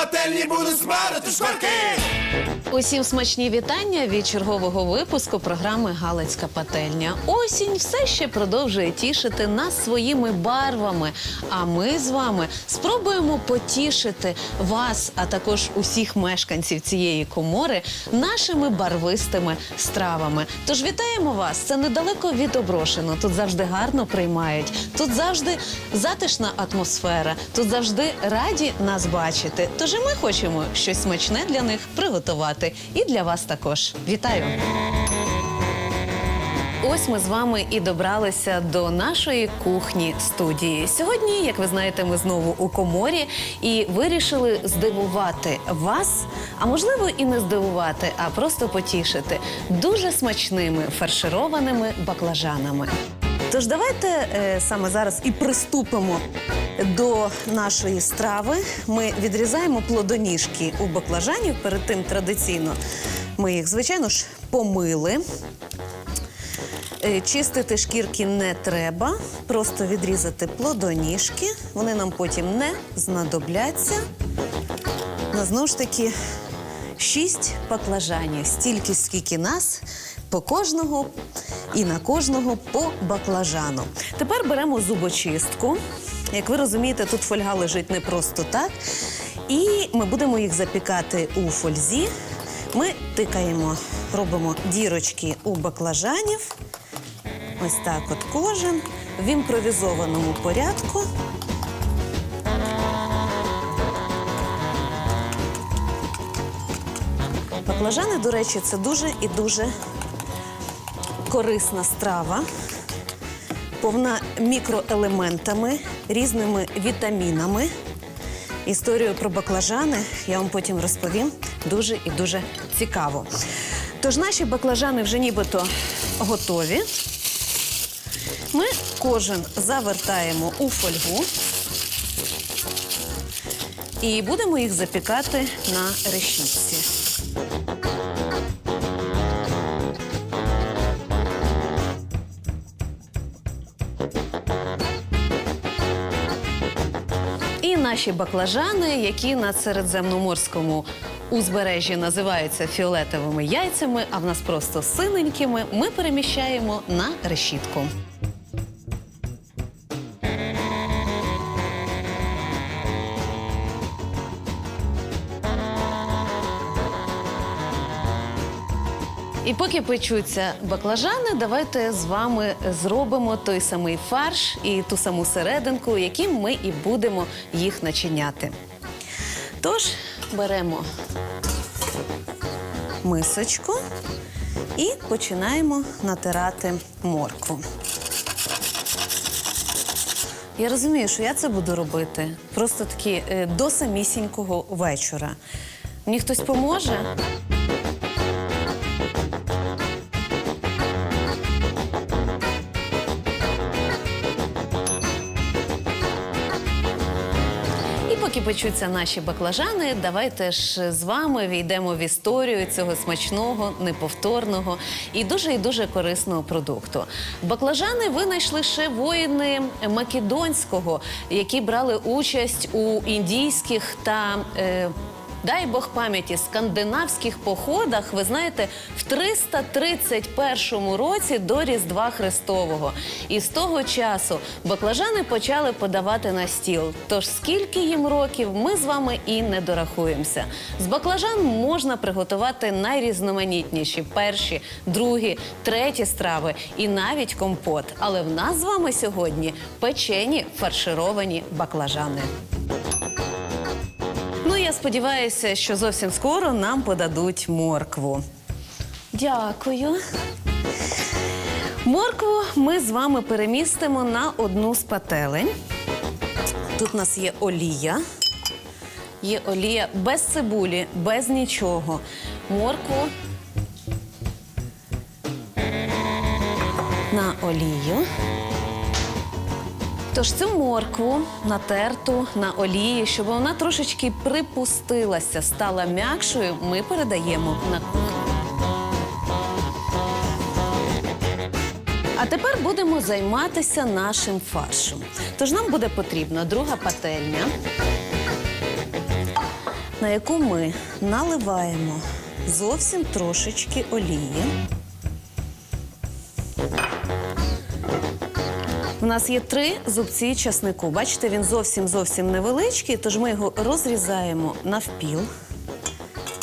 пательні будуть смерти шкварки. Усім смачні вітання від чергового випуску програми Галицька пательня. Осінь все ще продовжує тішити нас своїми барвами. А ми з вами спробуємо потішити вас, а також усіх мешканців цієї комори нашими барвистими стравами. Тож вітаємо вас! Це недалеко від Оброшено. Тут завжди гарно приймають. Тут завжди затишна атмосфера. Тут завжди раді нас бачити. Тож і ми хочемо щось смачне для них приготувати. І для вас також. Вітаю! Ось ми з вами і добралися до нашої кухні студії. Сьогодні, як ви знаєте, ми знову у коморі і вирішили здивувати вас, а можливо і не здивувати, а просто потішити дуже смачними фаршированими баклажанами. Тож давайте е, саме зараз і приступимо до нашої страви. Ми відрізаємо плодоніжки у баклажанів. Перед тим традиційно ми їх, звичайно ж, помили. Е, Чистити шкірки не треба, просто відрізати плодоніжки. Вони нам потім не знадобляться. На знову ж таки шість баклажанів, стільки, скільки нас, по кожного і на кожного по баклажану. Тепер беремо зубочистку. Як ви розумієте, тут фольга лежить не просто так. І ми будемо їх запікати у фользі. Ми тикаємо, робимо дірочки у баклажанів. Ось так от кожен в імпровізованому порядку. Баклажани, до речі, це дуже і дуже корисна страва, повна мікроелементами, різними вітамінами. Історію про баклажани я вам потім розповім дуже і дуже цікаво. Тож наші баклажани вже нібито готові. Ми кожен завертаємо у фольгу і будемо їх запікати на решітці. Наші баклажани, які на середземноморському узбережжі називаються фіолетовими яйцями, а в нас просто синенькими, ми переміщаємо на решітку. І поки печуться баклажани, давайте з вами зробимо той самий фарш і ту саму серединку, яким ми і будемо їх начиняти. Тож беремо мисочку і починаємо натирати моркву. Я розумію, що я це буду робити просто таки е, до самісінького вечора. Мені хтось поможе? Поки печуться наші баклажани, давайте ж з вами війдемо в історію цього смачного, неповторного і дуже і дуже корисного продукту. Баклажани винайшли ще воїни Македонського, які брали участь у індійських та е, Дай Бог пам'яті скандинавських походах, ви знаєте, в 331 році до Різдва Христового. І з того часу баклажани почали подавати на стіл. Тож скільки їм років, ми з вами і не дорахуємося. З баклажан можна приготувати найрізноманітніші перші, другі, треті страви і навіть компот. Але в нас з вами сьогодні печені фаршировані баклажани. Я сподіваюся, що зовсім скоро нам подадуть моркву. Дякую. Моркву ми з вами перемістимо на одну з пателень. Тут у нас є олія. Є олія без цибулі, без нічого. Моркву на олію. Тож цю моркву натерту на олії, щоб вона трошечки припустилася, стала м'якшою, ми передаємо на кухню. А тепер будемо займатися нашим фаршем. Тож нам буде потрібна друга пательня. на яку ми наливаємо зовсім трошечки олії. У нас є три зубці часнику. Бачите, він зовсім зовсім невеличкий, тож ми його розрізаємо навпіл,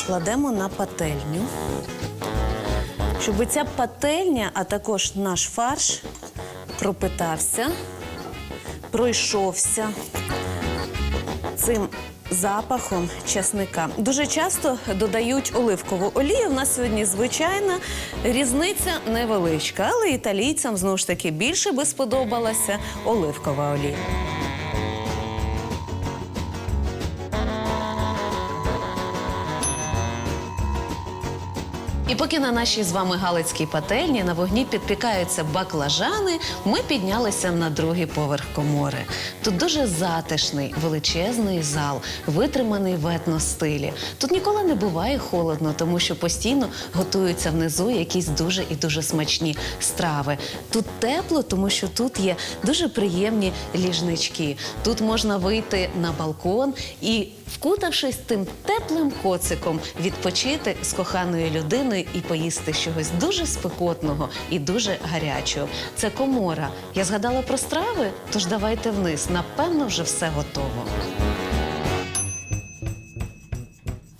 кладемо на пательню, щоб ця пательня, а також наш фарш пропитався, пройшовся цим запахом часника. Дуже часто додають оливкову олію. У нас сьогодні звичайна різниця невеличка, але італійцям знову ж таки більше би сподобалася оливкова олія. Поки на нашій з вами галицькій пательні на вогні підпікаються баклажани, ми піднялися на другий поверх комори. Тут дуже затишний, величезний зал, витриманий в етностилі. Тут ніколи не буває холодно, тому що постійно готуються внизу якісь дуже і дуже смачні страви. Тут тепло, тому що тут є дуже приємні ліжнички. Тут можна вийти на балкон і, вкутавшись тим теплим коциком, відпочити з коханою людиною і поїсти чогось дуже спекотного і дуже гарячого. Це комора. Я згадала про страви, тож давайте вниз. Напевно, вже все готово.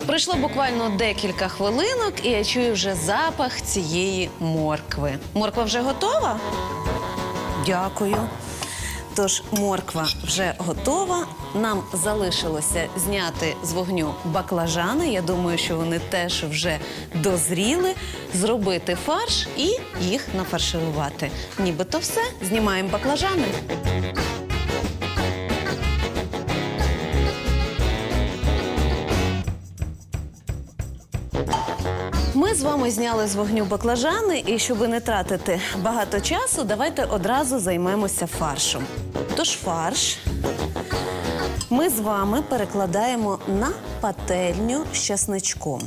Пройшло буквально декілька хвилинок, і я чую вже запах цієї моркви. Морква вже готова? Дякую. Тож морква вже готова. Нам залишилося зняти з вогню баклажани. Я думаю, що вони теж вже дозріли. Зробити фарш і їх нафарширувати. Нібито все. Знімаємо баклажани. Ми з вами зняли з вогню баклажани, і щоб не тратити багато часу, давайте одразу займемося фаршем. Тож фарш ми з вами перекладаємо на пательню з часничком.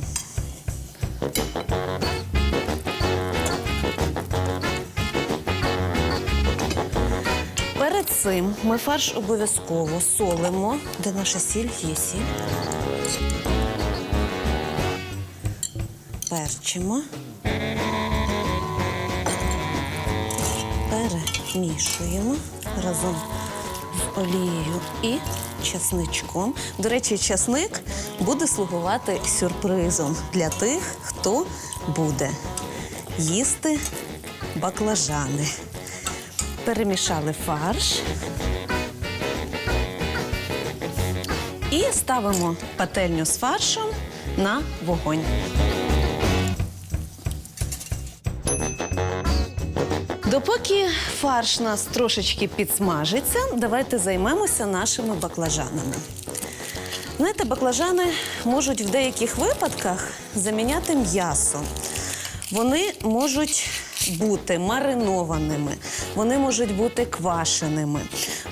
Перед цим ми фарш обов'язково солимо, де наша сіль є сіль. перчимо, перемішуємо разом олією і часничком. До речі, часник буде слугувати сюрпризом для тих, хто буде їсти баклажани. Перемішали фарш. І ставимо пательню з фаршем на вогонь. Допоки фарш нас трошечки підсмажиться, давайте займемося нашими баклажанами. Знаєте, баклажани можуть в деяких випадках заміняти м'ясо. Вони можуть бути маринованими, вони можуть бути квашеними,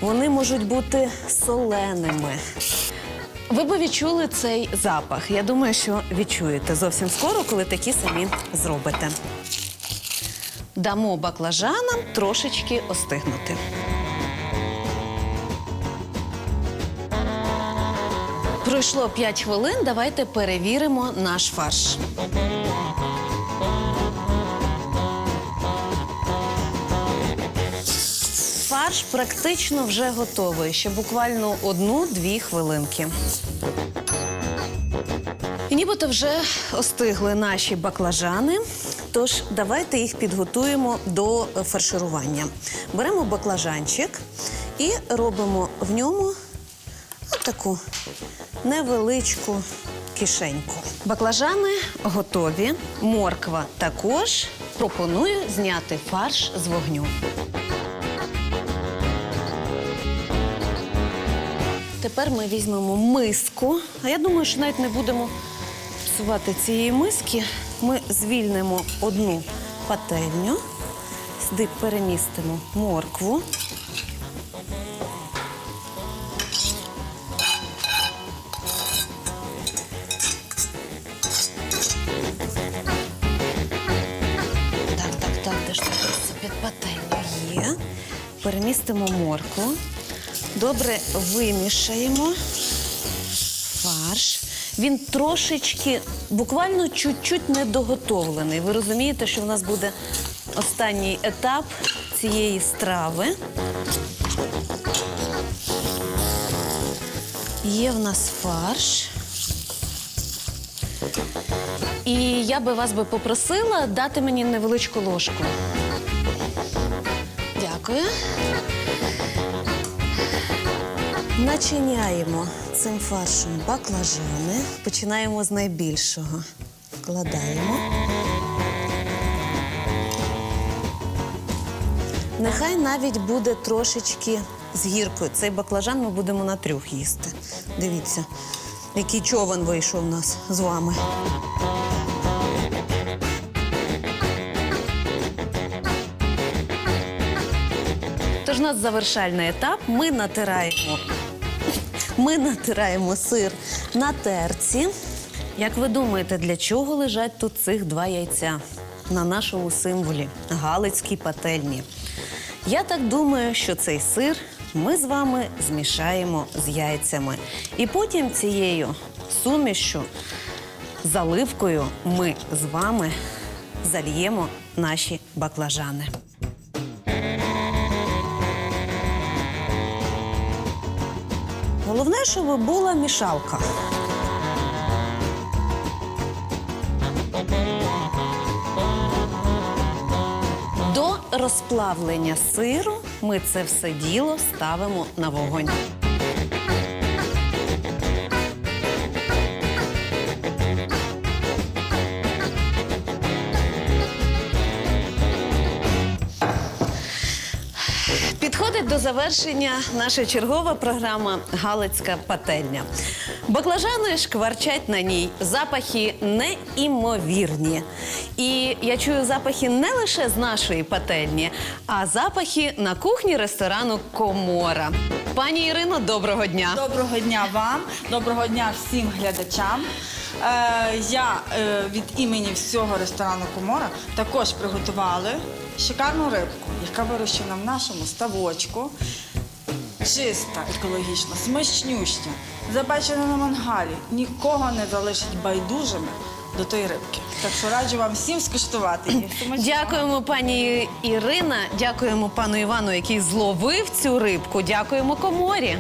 вони можуть бути соленими. Ви би відчули цей запах. Я думаю, що відчуєте зовсім скоро, коли такі самі зробите. Дамо баклажанам трошечки остигнути. Пройшло 5 хвилин. Давайте перевіримо наш фарш. Фарш практично вже готовий. Ще буквально одну-дві хвилинки. І нібито вже остигли наші баклажани. Тож давайте їх підготуємо до фарширування. Беремо баклажанчик і робимо в ньому таку невеличку кишеньку. Баклажани готові, морква також. Пропоную зняти фарш з вогню. Тепер ми візьмемо миску. А я думаю, що навіть не будемо псувати цієї миски. Ми звільнимо одну пательню, сюди перемістимо моркву. Так, так, так, де ж ось під пательню є. Перемістимо моркву. Добре вимішаємо фарш. Він трошечки, буквально чуть-чуть недоготовлений. Ви розумієте, що в нас буде останній етап цієї страви. Є в нас фарш. І я би вас би попросила дати мені невеличку ложку. Дякую. Начиняємо цим фаршем баклажани. Починаємо з найбільшого. Вкладаємо. Нехай навіть буде трошечки з гіркою. Цей баклажан ми будемо на трьох їсти. Дивіться, який човен вийшов у нас з вами. Тож у нас завершальний етап. Ми натираємо. Ми натираємо сир на терці. Як ви думаєте, для чого лежать тут цих два яйця на нашому символі Галицькій пательні? Я так думаю, що цей сир ми з вами змішаємо з яйцями. І потім цією сумішю, заливкою ми з вами зальємо наші баклажани. Головне, щоб була мішалка. До розплавлення сиру ми це все діло ставимо на вогонь. До завершення наша чергова програма Галицька пательня. Баклажани шкварчать на ній, запахи неймовірні. І я чую запахи не лише з нашої пательні, а запахи на кухні ресторану Комора. Пані Ірино, доброго дня. Доброго дня вам, доброго дня всім глядачам. Е, я е, від імені всього ресторану Комора також приготували шикарну рибку, яка вирощена в нашому ставочку. Чиста, екологічна, смачнюща, запечена на мангалі. Нікого не залишить байдужими до тої рибки. Так що раджу вам всім скуштувати її. Дякуємо, пані Ірина. Дякуємо пану Івану, який зловив цю рибку. Дякуємо коморі.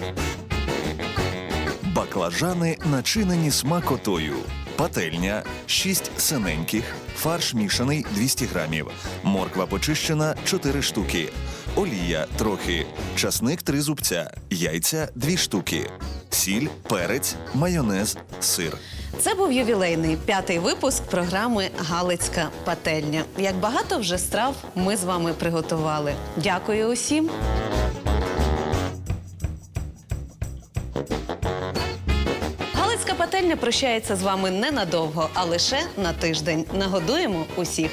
Баклажани начинені смакотою. Пательня 6 синеньких, фарш мішаний 200 грамів, морква почищена 4 штуки, олія трохи, часник 3 зубця, яйця 2 штуки, сіль, перець, майонез, сир. Це був ювілейний п'ятий випуск програми Галицька пательня. Як багато вже страв ми з вами приготували. Дякую усім. Прощається з вами ненадовго, а лише на тиждень. Нагодуємо усіх.